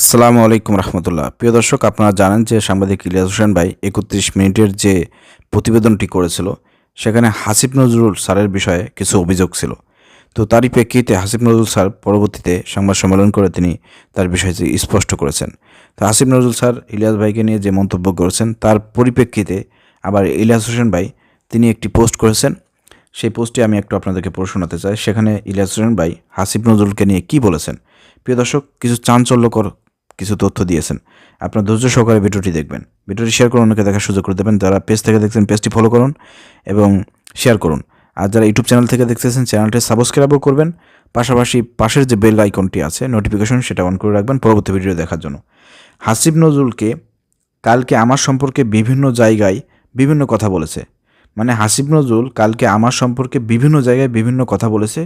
আসসালামু আলাইকুম রহমতুল্লাহ। প্রিয় দর্শক, আপনারা জানেন যে সাংবাদিক ইলিয়াস হোসেন ভাই একত্রিশ মিনিটের যে প্রতিবেদনটি করেছিল, সেখানে হাসিব নজরুল স্যারের বিষয়ে কিছু অভিযোগ ছিল। তো তারই প্রেক্ষিতে হাসিব নজরুল স্যার পরবর্তীতে সংবাদ সম্মেলন করে তিনি তার বিষয়টি স্পষ্ট করেছেন। তো হাসিব নজরুল স্যার ইলিয়াস ভাইকে নিয়ে যে মন্তব্য করেছেন, তার পরিপ্রেক্ষিতে আবার ইলিয়াস হোসেন ভাই তিনি একটি পোস্ট করেছেন। সেই পোস্টটি আমি একটু আপনাদেরকে পড়ে শোনাতে চাই। সেখানে ইলিয়াস হোসেন ভাই হাসিব নজরুলকে নিয়ে কী বলেছেন? প্রিয় দর্শক, কিছু চাঞ্চল্যকর কিছু তথ্য দিয়েছেন। আপনার ধৈর্য সহকারে ভিডিওটি দেখবেন। ভিডিওটি শেয়ার করুন অনেকে দেখার সুযোগ করে দেবেন। যারা পেজ থেকে দেখছেন পেজটি ফলো করুন এবং শেয়ার করুন। আর যারা ইউটিউব চ্যানেল থেকে দেখতেছেন চ্যানেলটি সাবস্ক্রাইবও করবেন। পাশাপাশি পাশের যে বেল আইকনটি আছে নোটিফিকেশন সেটা অন করে রাখবেন পরবর্তী ভিডিও দেখার জন্য। হাসিব নজরুলকে কালকে আমার সম্পর্কে বিভিন্ন জায়গায় বিভিন্ন কথা বলেছে। মানে হাসিব নজরুল কালকে আমার সম্পর্কে বিভিন্ন জায়গায় বিভিন্ন কথা বলেছে।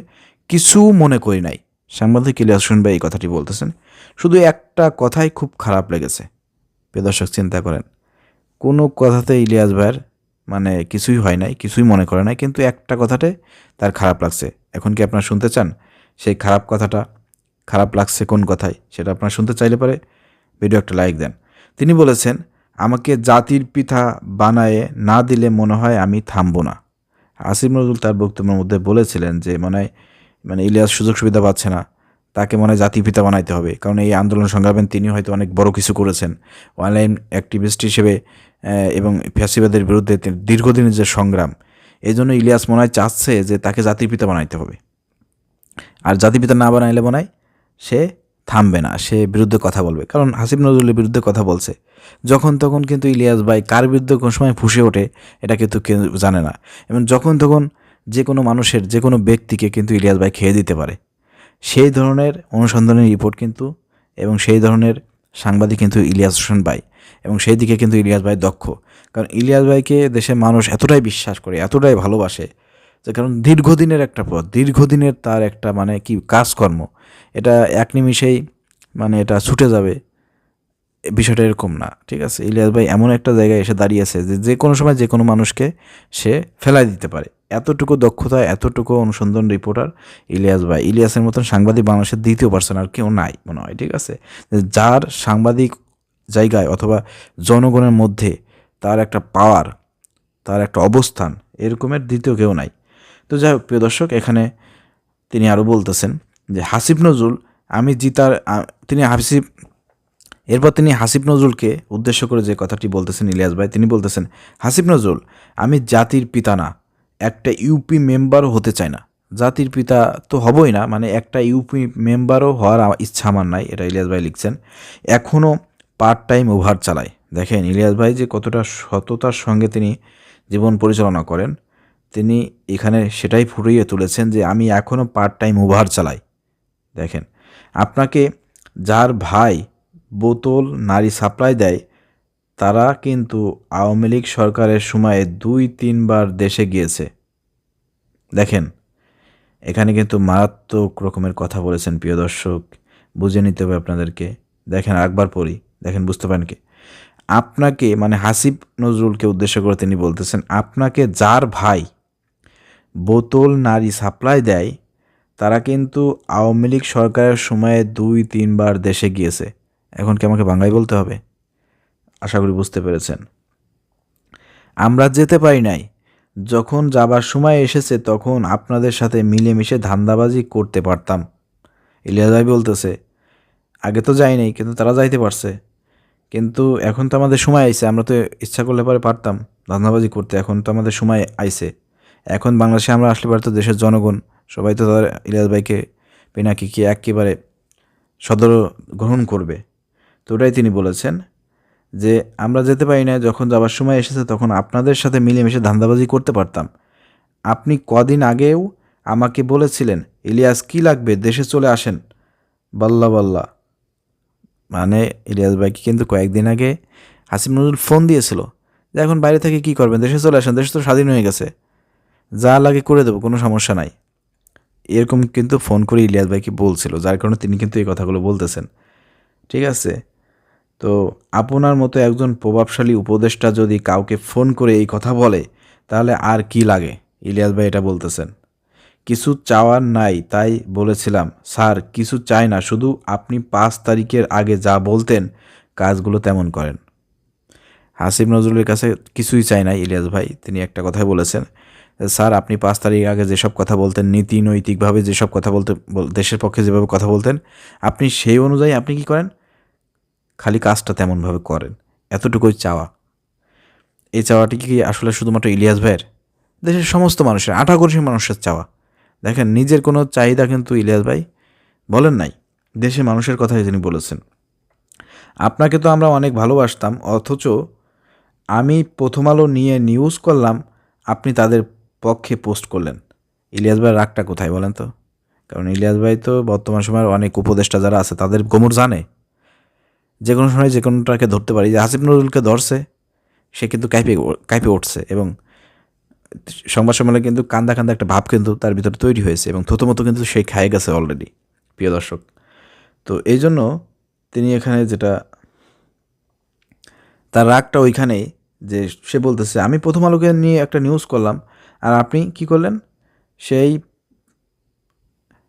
কিছু মনে করি নাই। সাংবাদিক ইলিয়াস শুনবে এই কথাটি বলতেছেন। শুধু একটা কথাই খুব খারাপ লেগেছে। প্রিয় চিন্তা করেন। কোনো কথাতে ইলিয়াস ভাইয়ের মানে কিছুই হয় নাই, কিছুই মনে করে নাই, কিন্তু একটা কথাতে তার খারাপ লাগছে। এখন কি আপনারা শুনতে চান সেই খারাপ কথাটা? খারাপ লাগছে কোন কথায়? সেটা আপনারা শুনতে চাইলে পারে ভিডিও একটা লাইক দেন। তিনি বলেছেন, আমাকে জাতির পিতা বানায়ে না দিলে মনে হয় আমি থামবো না। আসিফ নজরুল তার বক্তব্যের মধ্যে বলেছিলেন যে, মনে হয় মানে ইলিয়াস সুযোগ সুবিধা পাচ্ছে না। তাকে মনে হয় পিতা বানাইতে হবে। কারণ এই আন্দোলন সংগ্রামে তিনি হয়তো অনেক বড় কিছু করেছেন। অনলাইন অ্যাক্টিভিস্ট হিসেবে এবং ফ্যাসিবাদের বিরুদ্ধে দীর্ঘদিনের যে সংগ্রাম, এই জন্য ইলিয়াস মনে হয় চাচ্ছে যে তাকে জাতির পিতা বানাইতে হবে। আর জাতির পিতা না বানাইলে মনে হয় সে থামবে না, সে বিরুদ্ধে কথা বলবে। কারণ হাসিব নজরুলের বিরুদ্ধে কথা বলছে। যখন তখন কিন্তু ইলিয়াস ভাই কার বিরুদ্ধে কোন সময় ফুসে ওঠে, এটা কিন্তু কেউ জানে না। এবং যখন তখন যে কোনো মানুষের, যে কোনো ব্যক্তিকে কিন্তু ইলিয়াস ভাই খেয়ে দিতে পারে। সেই ধরনের অনুসন্ধানের রিপোর্ট কিন্তু এবং সেই ধরনের সাংবাদিক কিন্তু ইলিয়াস হোসেন ভাই এবং সেই দিকে কিন্তু ইলিয়াস ভাই দক্ষ। কারণ ইলিয়াস ভাইকে দেশের মানুষ এতটাই বিশ্বাস করে, এতটাই ভালোবাসে যে কারণ দীর্ঘদিনের একটা পথ, দীর্ঘদিনের তার একটা মানে কি কাজকর্ম। এটা এক নিমিষেই মানে এটা ছুটে যাবে, বিষয়টা এরকম না, ঠিক আছে? ইলিয়াস ভাই এমন একটা জায়গায় এসে দাঁড়িয়েছে যে যে কোনো সময় যে কোনো মানুষকে সে ফেলাই দিতে পারে। এতটুকু দক্ষতা, এতটুকু অনুসন্ধান রিপোর্টার ইলিয়াস ভাই। ইলিয়াসের মতন সাংবাদিক বাংলাদেশের দ্বিতীয় পার্সন আর কেউ নাই মনে হয়, ঠিক আছে? যার সাংবাদিক জায়গায় অথবা জনগণের মধ্যে তার একটা পাওয়ার তার একটা অবস্থান, এরকমের দ্বিতীয় কেউ নাই। তো যাই হোক, প্রিয় দর্শক, এখানে তিনি আরও বলতেছেন যে হাসিব নজরুল, আমি জিতার তিনি হাসিব, এরপর তিনি হাসিব নজরুলকে উদ্দেশ্য করে যে কথাটি বলতেছেন ইলিয়াস ভাই, তিনি বলতেছেন, হাসিব নজরুল, আমি জাতির পিতা না একটা ইউপি মেম্বারও হতে চায় না। জাতির পিতা তো হবই না মানে একটা ইউপি মেম্বারও হওয়ার ইচ্ছা আমার নাই, এটা ইলিয়াস ভাই লিখছেন। এখনও পার্ট টাইম ওভার চালায়। দেখেন, ইলিয়াস ভাই যে কতটা সততার সঙ্গে তিনি জীবন পরিচালনা করেন, তিনি এখানে সেটাই ফুটিয়ে তুলেছেন যে আমি এখনও পার্ট টাইম ওভার চালাই। দেখেন, আপনাকে যার ভাই বোতল, নারী সাপ্লাই দেয় তারা কিন্তু আওয়ামী লীগ সরকারের সময়ে দুই, তিনবার দেশে গিয়েছে। দেখেন, এখানে কিন্তু মারাত্মক রকমের কথা বলেছেন প্রিয় দর্শক। বুঝে নিতে হবে আপনাদেরকে। দেখেন একবার পড়ি। দেখেন, বুঝতে পারেন কি? আপনাকে মানে হাসিব নজরুলকে উদ্দেশ্য করে তিনি বলতেছেন, আপনাকে যার ভাই বোতল, নারী সাপ্লাই দেয়, তারা কিন্তু আওয়ামী লীগ সরকারের সময়ে দুই, তিনবার দেশে গিয়েছে। এখন কি আমাকে বাংলায় বলতে হবে? আশা করি বুঝতে পেরেছেন। আমরা যেতে পারি নাই। যখন যাবার সময় এসেছে তখন আপনাদের সাথে মিলেমিশে ধান্দাবাজি করতে পারতাম। ইলিয়াস ভাই বলতেছে, আগে তো যাই নাই, কিন্তু তারা যাইতে পারছে। কিন্তু এখন তো আমাদের সময় আইছে, আমরা তো ইচ্ছা করলে পরে পারতাম ধান্দাবাজি করতে, এখন তো আমাদের সময় আইছে। এখন বাংলাদেশে আমরা আসলে পারতো দেশের জনগণ, সবাই তো তাদের ইলিয়াস ভাইকে পিনাকি কি একেবারে সদর গ্রহণ করবে। তো ওটাই তিনি বলেছেন। যে আমরা যেতে পারি না, যখন যাবার সময় এসেছে তখন আপনাদের সাথে মিলেমিশে ধান্দাবাজি করতে পারতাম। আপনি কদিন আগেও আমাকে বলেছিলেন, ইলিয়াস, কি লাগবে? দেশে চলে আসেন। বাল্লা বাল্লা। মানে ইলিয়াস ভাইকে কিন্তু কয়েকদিন আগে হাসিম নজরুল ফোন দিয়েছিল যে, এখন বাইরে থেকে কি করবেন? দেশে চলে আসেন, দেশ তো স্বাধীন হয়ে গেছে। যা লাগে করে দেবো, কোনো সমস্যা নাই। এরকম কিন্তু ফোন করে ইলিয়াস ভাইকে বলছিল, যার কারণে তিনি কিন্তু এই কথাগুলো বলতেছেন। ঠিক আছে? তো আপনার মতো একজন প্রভাবশালী উপদেষ্টা যদি কাউকে ফোন করে এই কথা বলে, তাহলে আর কি লাগে? ইলিয়াস ভাই এটা বলতেছেন। কিছু চাওয়ার নাই, তাই বলেছিলাম, স্যার, কিছু চাই না, শুধু আপনি পাঁচ তারিখের আগে যা বলতেন, কাজগুলো তেমন করেন। হাসিব নজরুলের কাছে কিছুই চাই না, ইলিয়াস ভাই, তিনি একটা কথাই বলেছেন। স্যার, আপনি পাঁচ তারিখ আগে যেসব কথা বলতেন নীতি নৈতিকভাবে যেসব কথা বলতে, বল- দেশের পক্ষে যেভাবে কথা বলতেন, আপনি সেই অনুযায়ী আপনি কি করেন? খালি কাজটা তেমনভাবে করেন। এতটুকুই চাওয়া। এই চাওয়াটি কি আসলে শুধুমাত্র ইলিয়াস ভাইয়ের? দেশের সমস্ত মানুষের, আঠা কোটি মানুষের চাওয়া। দেখেন, নিজের কোনো চাহিদা কিন্তু ইলিয়াস ভাই বলেন নাই। দেশের মানুষের কথাই তিনি বলেছেন। আপনাকে তো আমরা অনেক ভালোবাসতাম, অথচ আমি প্রথম আলো নিয়ে নিউজ করলাম, আপনি তাদের পক্ষে পোস্ট করলেন। ইলিয়াস ভাইয়ের রাগটা কোথায় বলেন তো? কারণ ইলিয়াস ভাই তো বর্তমান সময়ের অনেক উপদেষ্টা যারা আছে, তাদের গোমর জানে। যে কোনো সময় যে কোনোটাকে ধরতে পারি। যে হাসিব নজরুলকে ধরছে, সে কিন্তু কাইপে কাইপে উঠছে এবং সংবাদ সম্মেলনে কিন্তু কান্দা কান্দা একটা ভাব কিন্তু তার ভিতরে তৈরি হয়েছে এবং থতমতো কিন্তু সেই খায় গেছে অলরেডি প্রিয় দর্শক। তো এই জন্য তিনি এখানে যেটা, তার রাগটা ওইখানেই যে সে বলতেছে, আমি প্রথম আলোকে নিয়ে একটা নিউজ করলাম, আর আপনি কি করলেন? সেই,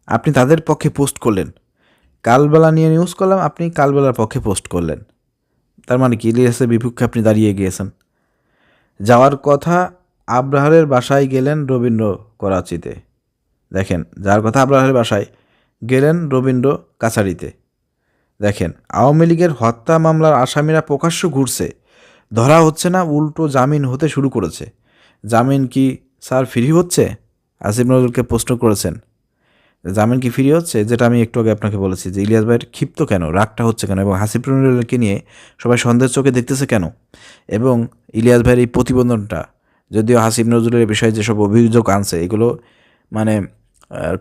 আপনি তাদের পক্ষে পোস্ট করলেন। কালবেলা নিয়ে নিউজ করলাম, আপনি কালবেলার পক্ষে পোস্ট করলেন। তার মানে কি? ইলিয়াসের বিপক্ষে আপনি দাঁড়িয়ে গিয়েছেন। যাওয়ার কথা আব্রাহারের বাসায় গেলেন রবীন্দ্র করাচিতে। দেখেন যার কথা আব্রাহারের বাসায় গেলেন রবীন্দ্র কাছারিতে দেখেন, আওয়ামী লীগের হত্যা মামলার আসামিরা প্রকাশ্য ঘুরছে। ধরা হচ্ছে না, উল্টো জামিন হতে শুরু করেছে। জামিন কি, স্যার ফ্রি হচ্ছে? আসিফ নজরুলকে প্রশ্ন করেছেন। জামিন কি ফ্রি হচ্ছে? যেটা আমি একটু আগে আপনাকে বলেছি যে ইলিয়াস ভাইয়ের ক্ষিপ্ত কেন? রাগটা হচ্ছে কেন? এবং হাসিফ নজরুলকে নিয়ে সবাই সন্দেহের চোখে দেখতেছে কেন? এবং ইলিয়াস ভাইয়ের এই প্রতিবেদনটা, যদিও হাসিফ নজরুলের বিষয়ে যেসব অভিযোগ আনছে, এগুলো মানে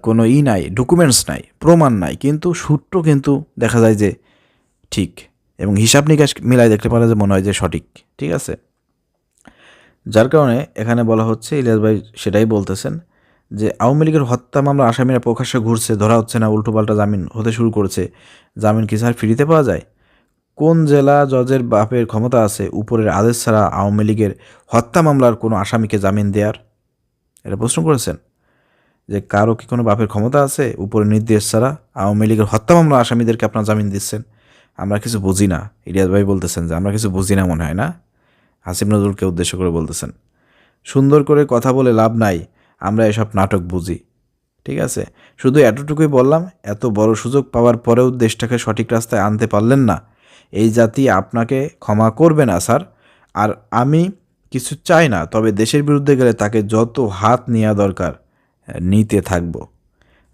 কোনো ই নাই ডকুমেন্টস নাই, প্রমাণ নাই, কিন্তু সূত্র কিন্তু দেখা যায় যে ঠিক। এবং হিসাব নিকাশ মিলাই দেখতে পারে যে মনে হয় যে সঠিক, ঠিক আছে? যার কারণে এখানে বলা হচ্ছে, ইলিয়াস ভাই সেটাই বলতেছেন যে আওয়ামী লীগের হত্যা মামলা আসামিরা প্রকাশ্যে ঘুরছে, ধরা হচ্ছে না, উল্টোপাল্টা জামিন হতে শুরু করেছে। জামিন কি স্যার ফ্রিতে পাওয়া যায়? কোন জেলা জজের বাপের ক্ষমতা আছে, উপরের আদেশ ছাড়া আওয়ামী লীগের হত্যা মামলার কোনো আসামিকে জামিন দেওয়ার এটা প্রশ্ন করেছেন। যে কারও কি কোনো বাপের ক্ষমতা আছে উপরে নির্দেশ ছাড়া আওয়ামী লীগের হত্যা মামলা আসামিদেরকে আপনার জামিন দিচ্ছেন? আমরা কিছু বুঝি না, ইলিয়াস ভাই বলতেছেন যে আমরা কিছু বুঝি না মনে হয় না। হাসিব নজরুলকে উদ্দেশ্য করে বলতেছেন। সুন্দর করে কথা বলে লাভ নাই। আমরা এসব নাটক বুঝি, ঠিক আছে? শুধু এতটুকুই বললাম, এত বড় সুযোগ পাওয়ার পরেও দেশটাকে সঠিক রাস্তায় আনতে পারলেন না। এই জাতি আপনাকে ক্ষমা করবে না, স্যার। আর আমি কিছু চাই না, তবে দেশের বিরুদ্ধে গেলে তাকে যত হাত নেওয়া দরকার, নিতে থাকব।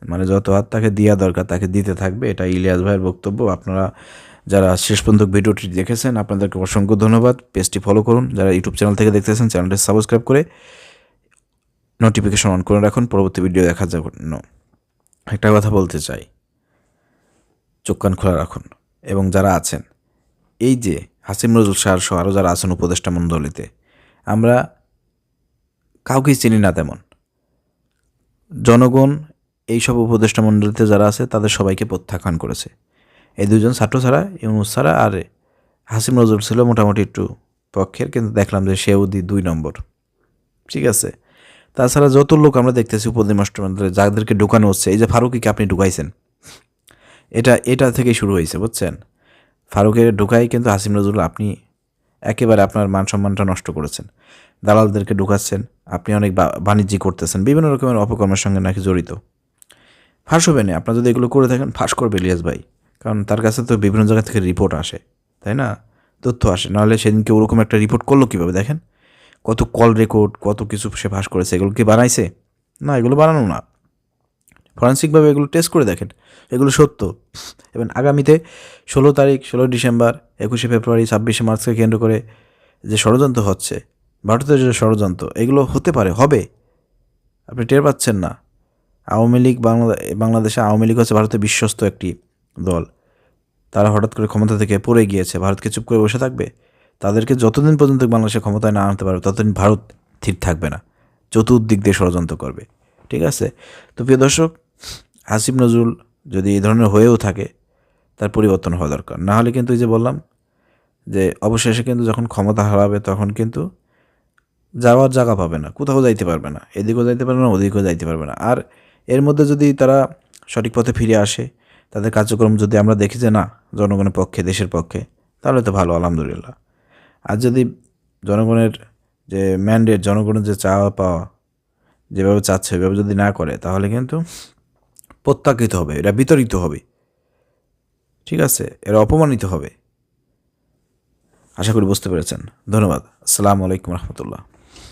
মানে যত হাত তাকে দেওয়া দরকার, তাকে দিতে থাকবে এটা ইলিয়াস ভাইয়ের বক্তব্য। আপনারা যারা শেষ পর্যন্ত ভিডিওটি দেখেছেন, আপনাদেরকে অসংখ্য ধন্যবাদ। পেজটি ফলো করুন। যারা ইউটিউব চ্যানেল থেকে দেখতেছেন চ্যানেলটি সাবস্ক্রাইব করে নোটিফিকেশন অন করে রাখুন, পরবর্তী ভিডিও দেখার জন্য একটা কথা বলতে চাই। চোখ কান খোলা রাখুন। এবং যারা আছেন, এই যে হাসিম নজরুল শাহ সহ আরও যারা আছেন উপদেষ্টা মণ্ডলীতে, আমরা কাউকেই চিনি না তেমন। জনগণ, এইসব উপদেষ্টা মণ্ডলীতে যারা আছে, তাদের সবাইকে প্রত্যাখ্যান করেছে। এই দুজন ছাত্র ছাড়া, ইউনুস ছাড়া আর হাসিম নজরুল ছিল মোটামুটি একটু পক্ষের, কিন্তু দেখলাম যে সেও দুই নম্বর। ঠিক আছে? তাছাড়া যত লোক আমরা দেখতেছি উপদেষ্টা মণ্ডলে যাদেরকে ঢুকানো হচ্ছে, এই যে ফারুকিকে আপনি ঢুকাইছেন, এটা এটা থেকেই শুরু হয়েছে, বুঝছেন? ফারুকের ঢুকাই কিন্তু হাসিম নজরুল আপনি একেবারে আপনার মান সম্মানটা নষ্ট করেছেন। দালালদেরকে ঢুকাচ্ছেন, আপনি অনেক বাণিজ্যিক করতেছেন, বিভিন্ন রকমের অপকর্মের সঙ্গে নাকি জড়িত। ফাঁস হবে না, আপনার যদি এগুলো করে থাকেন, ফাঁস করবে ইলিয়াস ভাই, কারণ তার কাছে তো বিভিন্ন জায়গা থেকে রিপোর্ট আসে, তাই না? তথ্য আসে, নাহলে সেদিনকে ওরকম একটা রিপোর্ট করল কীভাবে, দেখেন? কত কল রেকর্ড কত কিছু সে ফাঁস করেছে, এগুলো কি বানাইছে? না, এগুলো বানানো না। ফরেন্সিকভাবে এগুলো টেস্ট করে দেখেন, এগুলো সত্য। এবং আগামীতে ষোলো তারিখ, ষোলো ডিসেম্বর, একুশে ফেব্রুয়ারি, ছাব্বিশে মার্চকে কেন্দ্র করে যে ষড়যন্ত্র হচ্ছে, ভারতের যে ষড়যন্ত্র, এগুলো হতে পারে, হবে। আপনি টের পাচ্ছেন না। আওয়ামী লীগ বাংলা, বাংলাদেশে আওয়ামী লীগ হচ্ছে ভারতের বিশ্বস্ত একটি দল। তারা হঠাৎ করে ক্ষমতা থেকে পড়ে গিয়েছে। ভারতকে চুপ করে বসে থাকবে? তাদেরকে যতদিন পর্যন্ত বাংলাদেশে ক্ষমতায় না আনতে পারবে, ততদিন ভারত স্থির থাকবে না। চতুর্দিক দিয়ে ষড়যন্ত্র করবে। ঠিক আছে? তো প্রিয় দর্শক, হাসিব নজরুল যদি এই ধরনের হয়েও থাকে, তার পরিবর্তন হওয়া দরকার। না হলে কিন্তু এই যে বললাম, যে অবশেষে কিন্তু যখন ক্ষমতা হারাবে, তখন কিন্তু যাওয়ার জায়গা পাবে না, কোথাও যাইতে পারবে না, এদিকেও যাইতে পারবে না, ওদিকেও যাইতে পারবে না। আর এর মধ্যে যদি তারা সঠিক পথে ফিরে আসে, তাদের কার্যক্রম যদি আমরা দেখি যে না, জনগণের পক্ষে, দেশের পক্ষে, তাহলে তো ভালো, আলহামদুলিল্লাহ। আর যদি জনগণের যে ম্যান্ডেট জনগণের যে চাওয়া পাওয়া যেভাবে চাচ্ছে ওইভাবে যদি না করে, তাহলে কিন্তু প্রত্যাখ্যিত হবে এরা বিতরিত হবে। ঠিক আছে? এরা অপমানিত হবে। আশা করি বুঝতে পেরেছেন। ধন্যবাদ। আসসালামু আলাইকুম রহমতুল্লাহ।